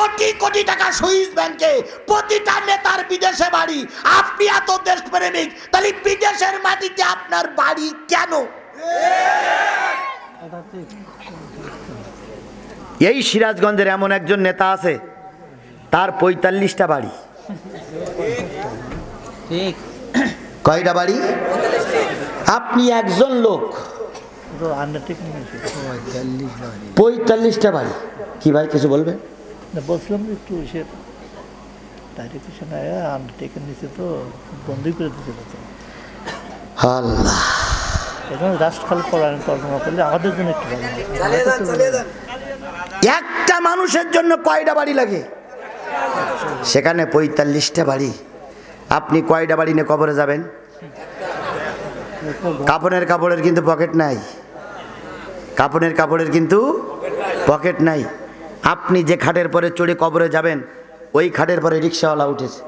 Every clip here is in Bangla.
কোটি কোটি টাকা সুইস ব্যাংকে প্রতিটা নেতার বিদেশে বাড়ি। আপনি এত দেশপ্রেমিক তাহলে বিদেশের মাটিতে আপনার বাড়ি কেন? এই সিরাজগঞ্জের এমন একজন নেতা আছে তার পঁয়তাল্লিশটা বাড়ি। কয়টা বাড়ি? আপনি একজন লোক। পঁয়তাল্লিশটা বাড়ি। কি ভাই কিছু বলবে না বলছিলাম যে একটু সে ডাইরেক্ট কিছু না আন্ডারটেকিং নিচে তো বন্ধই করে দিতে তো আল্লাহ এখন রাষ্ট্র খাল করার তর্জমা করলে আমাদের জন্য একটু একটা মানুষের জন্য কয়টা বাড়ি লাগে সেখানে পঁয়তাল্লিশটা বাড়ি আপনি কয়টা বাড়ি নিয়ে কবরে যাবেন কাপড়ের কাপড়ের কিন্তু পকেট নাই কাপড়ের কাপড়ের কিন্তু পকেট নাই আপনি যে খাটের পরে চড়ে কবরে যাবেন, ওই খাটের পরে রিক্সাওয়ালা উঠেছে।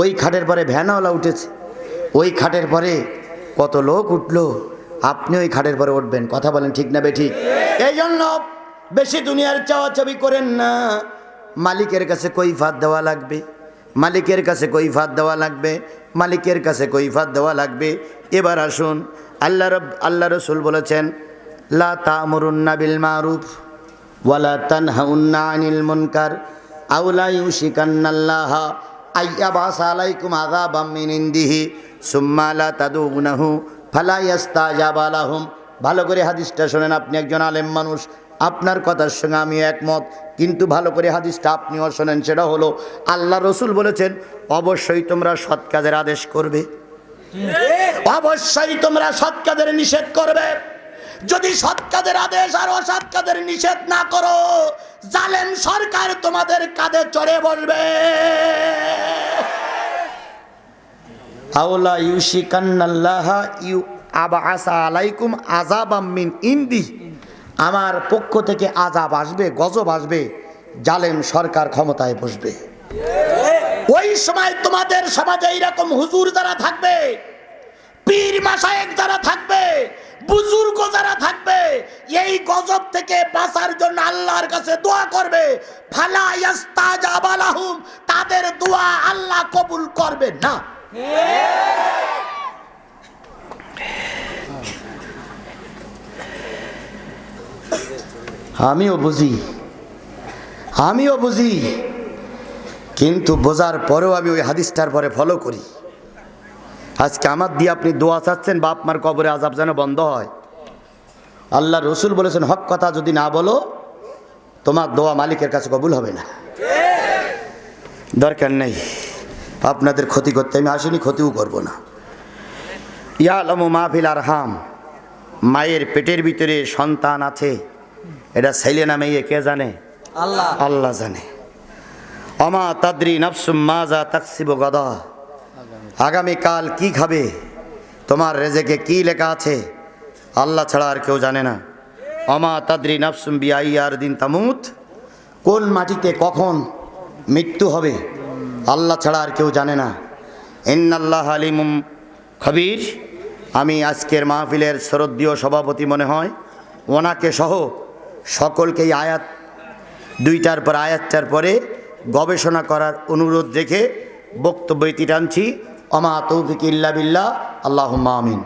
ওই খাটের পরে ভ্যানওয়ালা উঠেছে। ওই খাটের পরে কত লোক উঠল, আপনি ওই খাটের পরে উঠবেন। কথা বলেন ঠিক না বেঠিক এই জন্য বেশি দুনিয়ার চাওয়া চাবি করেন না। মালিকের কাছে কই ফাঁদ দেওয়া লাগবে। মালিকের কাছে কই ফাঁদ দেওয়া লাগবে। মালিকের কাছে কই ফাঁদ দেওয়া লাগবে। এবার আসুন, আল্লাহ রব আল্লাহ রসুল বলেছেন, লা তামরুন্না বিল মারুফ। ওয়ালা তানহাউন্না আনিল মুনকার আউলা ইউশিকান্নাল্লাহ আইয়াবাস আলাইকুম আযাবাম মিন ইনদিহি সুম্মা লা তাদুনাহু ফালা ইয়াস্তাজাবা লাহুম। ভালো করে হাদিসটা শোনেন আপনি একজন আলেম মানুষ আপনার কথার সঙ্গে আমি একমত কিন্তু ভালো করে হাদিসটা আপনিও শোনেন সেটা হলো আল্লাহ রসুল বলেছেন অবশ্যই তোমরা সৎ কাজের আদেশ করবে। অবশ্যই তোমরা সৎ কাজের নিষেধ করবে। যদি সৎ কাজের আদেশ আর অসৎ কাজের নিষেধ না করো, জালেম সরকার তোমাদের কাঁধে চড়ে বসবে আউলা ইউশিকান্নাল্লাহ ইউ আবা আসা আলাইকুম আজাবাম মিন ইন্দি। আমার পক্ষ থেকে আজাব আসবে, গজব আসবে, জালেম সরকার ক্ষমতায় বসবে। ওই সময় তোমাদের সমাজে এইরকম হুজুর যারা থাকবে পীর মাসায়েক যারা থাকবে, বুজুর্গ যারা থাকবে, এই গজব থেকে বাঁচার জন্য আল্লাহর কাছে দোয়া করবে। ফালা ইয়াস্তাজাবা লাহুম তাদের দোয়া আল্লাহ কবুল করবে না। আমিও বুঝি আমিও বুঝি, কিন্তু বোঝার পরেও আমি ওই হাদিসটার পরে ফলো করি। আজকে আমার দিয়ে আপনি দোয়া চাচ্ছেন বাপ মার কবরে আজাব যেন বন্ধ হয়। আল্লাহ রসুল বলেছেন হক কথা যদি না বলো তোমার দোয়া মালিকের কাছে কবুল হবে না। দরকার নেই। আপনাদের ক্ষতি করতে আমি আসিনি ক্ষতিও করব না। ইয়ালমু মাহফিল আর হাম মায়ের পেটের ভিতরে সন্তান আছে। এটা ছেলে না মেয়ে কে জানে? আল্লাহ। আল্লাহ জানে। অমা তাদ্রি নফসুম মাজা তাকসিব গদা। আগামীকাল কি খাবে? তোমার রেজেকে কি লেখা আছে? আল্লাহ ছাড়া আর কেউ জানে না। অমা তাদ্রি নফসুম বিআই আর দিন তামুত। কোন মাটিতে কখন মৃত্যু হবে? আল্লাহ ছাড়া আর কেউ জানে না। ইন্নাল্লাহ আলিমুম খবির। আমি আজকের মাহফিলের শরদীয় সভাপতি মনে হয়। ওনাকে সহ সকলকেই আয়াত, দুইটার পর আয়াতটার পরে গবেষণা করার অনুরোধ রেখে বক্তব্য এটি টানছি। অমা তৌফিক ইল্লা বিল্লাহ আল্লাহ আমিন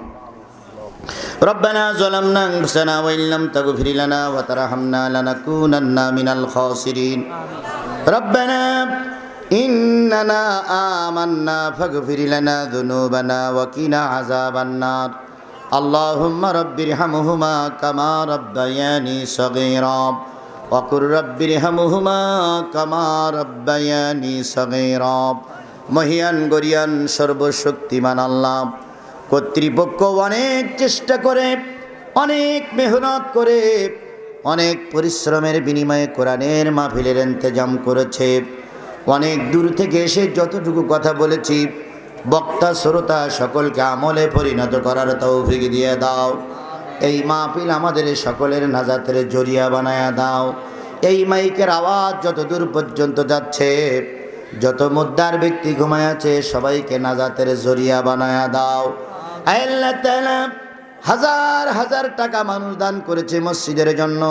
ربنا ظلمنا انفسنا وان لم تغفر لنا وترحمنا لنكونن من الخاسرين ربنا اننا آمنا فاغفر لنا ذنوبنا وقنا عذاب النار اللهم رب ارحمهما كما ربياني صغيرا وقل رب ارحمهما كما ربياني صغيرا মহিয়ান গরিয়ান সর্বশক্তিমান আল্লাহ। কর্তৃপক্ষ অনেক চেষ্টা করে, অনেক মেহনত করে, অনেক পরিশ্রমের বিনিময়ে কোরআনের মাহফিলের ইন্তজাম করেছে। অনেক দূর থেকে এসে যতটুকু কথা বলেছি, বক্তা, শ্রোতা সকলকে আমলে পরিণত করার তৌফিক দিয়ে দাও। এই মাহফিল আমাদের সকলের নাজাতের জরিয়া বানায়া দাও। এই মাইকের আওয়াজ যত দূর পর্যন্ত যাচ্ছে যত মুদ্রার ব্যক্তি ঘুমায় সবাইকে নাজাতের জরিয়া বানায়া দাও। হাজার হাজার টাকা মানুষ দান করেছে মসজিদের জন্য।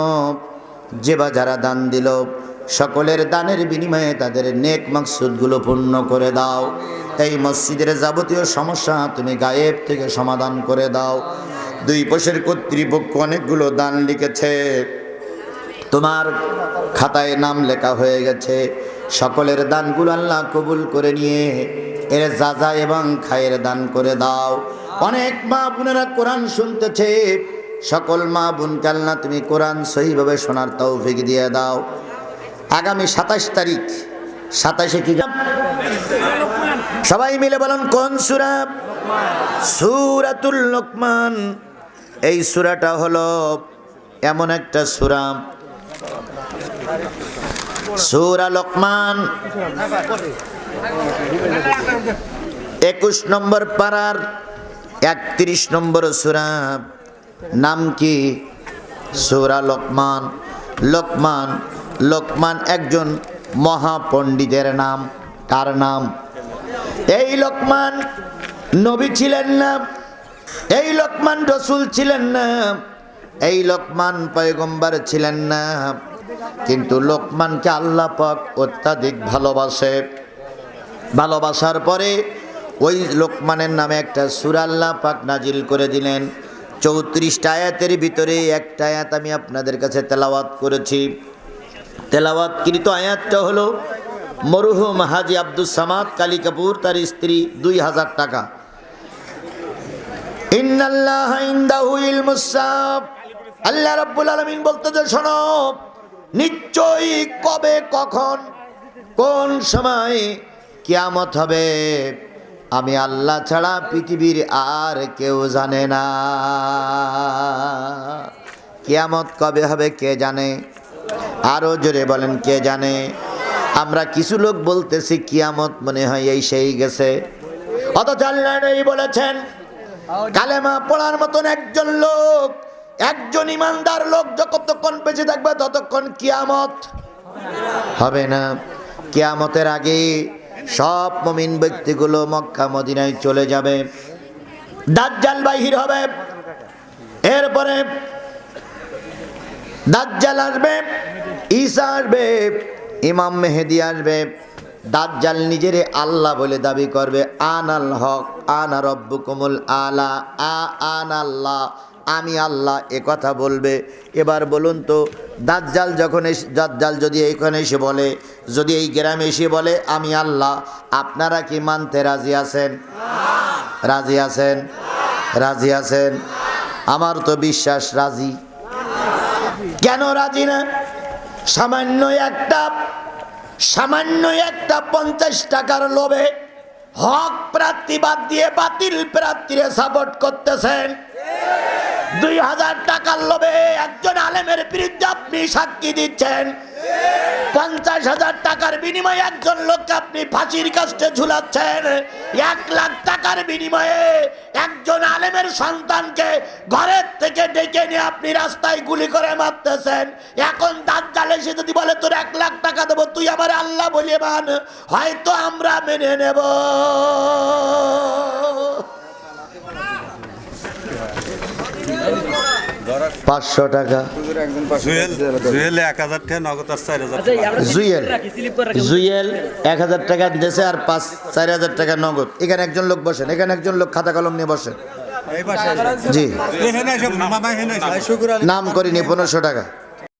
যে বা যারা দান দিল, সকলের দানের বিনিময়ে তাদের নেক মাকসুদগুলো পূর্ণ করে দাও। এই মসজিদের যাবতীয় সমস্যা তুমি গায়েব থেকে সমাধান করে দাও। দুই পাশের কর্তৃপক্ষ অনেকগুলো দান লিখেছে। তোমার খাতায় নাম লেখা হয়ে গেছে। সকলের দানগুলো আল্লাহ কবুল করে নিয়ে এর যাজা এবং খায়ের দান করে দাও। অনেক মা বোনেরা কোরআন শুনতেছে। সকল মা বোনকে আল্লাহ তুমি কোরআন সহিভাবে শোনার তৌফিক দিয়ে দাও। আগামী সাতাশ তারিখ, সাতাশে কি সবাই মিলে বলুন, কোন সুরা? সুরাতুল লোকমান। এই সুরাটা হলো এমন একটা সুরা। সুরা লোকমান। একুশ নম্বর পাড়ার একত্রিশ নম্বর সুরা। নাম কি? সুরা লোকমান। লোকমান লোকমান একজন মহাপণ্ডিতের নাম কার নাম। এই লোকমান নবী ছিলেন না, এই লোকমান রসুল ছিলেন না, এই লোকমান পয়গম্বর ছিলেন না। কিন্তু লোকমানকে আল্লাহ পাক অত্যাধিক ভালোবাসে। ভালোবাসার পরে ওই লোকমানের নামে একটা সুরাল্লাহ পাক নাজিল করে দিলেন। চৌত্রিশটা আয়াতের ভিতরে একটা আয়াত আমি আপনাদের কাছে তেলাওয়াত করেছি। তেলাওয়াতকৃত আয়াতটা হলো, মরহুম হাজি আব্দুল সামাদ, কালী কাপুর, তার স্ত্রী, দুই হাজার টাকা। আল্লাহ রাব্বুল আলামিন বলতে যে শোনো নিশ্চয়ই কবে, কখন, কোন সময় কিয়ামত হবে? আমি আল্লাহ ছাড়া পৃথিবীর আর কেউ জানে না। কিয়ামত কবে হবে কে জানে? আরও জোরে বলেন, কে জানে? আমরা কিছু লোক বলতেছি, কিয়ামত মনে হয় এই সেই গেছে। অথচ আল্লাহ বলেছেন, কালেমা পড়ার মতন একজন লোক একজন ইমানদার লোক যতক্ষণ বেঁচে থাকবে ততক্ষণ কিয়ামত হবে না। কিয়ামতের আগে সব মমিন ব্যক্তিগুলো মক্কা, মদিনায় চলে যাবে। দাজ্জাল বাহির হবে। এরপরে দাজ্জাল আসবে, ঈসা আসবে, ইমাম মেহেদি আসবে। দাজ্জাল নিজেরে আল্লাহ বলে দাবি করবে, আনাল হক, আনা রব্বুকুমুল আলা, আ আন আল্লাহ আমি আল্লাহ এ কথা বলবে। এবার বলুন তো, দাজ্জাল যখন এসে, দাজ্জাল যদি এইখানে এসে বলে, যদি এই গ্রামে এসে বলে, আমি আল্লাহ, আপনারা কি মানতে রাজি আছেন? রাজি আছেন? রাজি আছেন? আমার তো বিশ্বাস রাজি। কেন রাজি না? সামান্য একটা সামান্য একটা পঞ্চাশ টাকার লোভে হক প্রার্থী বাদ দিয়ে বাতিল প্রার্থীরে সাপোর্ট করতেছেন। দুই হাজার টাকার লোভে একজন আলেমের বিরুদ্ধে আপনি সাক্ষী দিচ্ছেন। পঞ্চাশ হাজার টাকার বিনিময়ে একজন লোককে আপনি ফাঁসির কাছে ঝুলাচ্ছেন। এক লাখ টাকার বিনিময়ে একজন আলেমের সন্তানকে ঘরের থেকে ডেকে নিয়ে আপনি রাস্তায় গুলি করে মারতেছেন। এখন দাঁত জালে সে যদি বলে, তোর এক লাখ টাকা দেবো, তুই আমার আল্লাহ বলে মান, হয়তো আমরা মেনে নেব। পাঁচশো টাকা। জুয়েল জুয়েল এক হাজার টাকা আর দিয়েছে আর পাঁচ চার হাজার টাকা নগদ। এখানে একজন লোক বসেন এখানে একজন লোক খাতা কলম নিয়ে বসেন। জি। নাম করিনি পনেরোশো টাকা।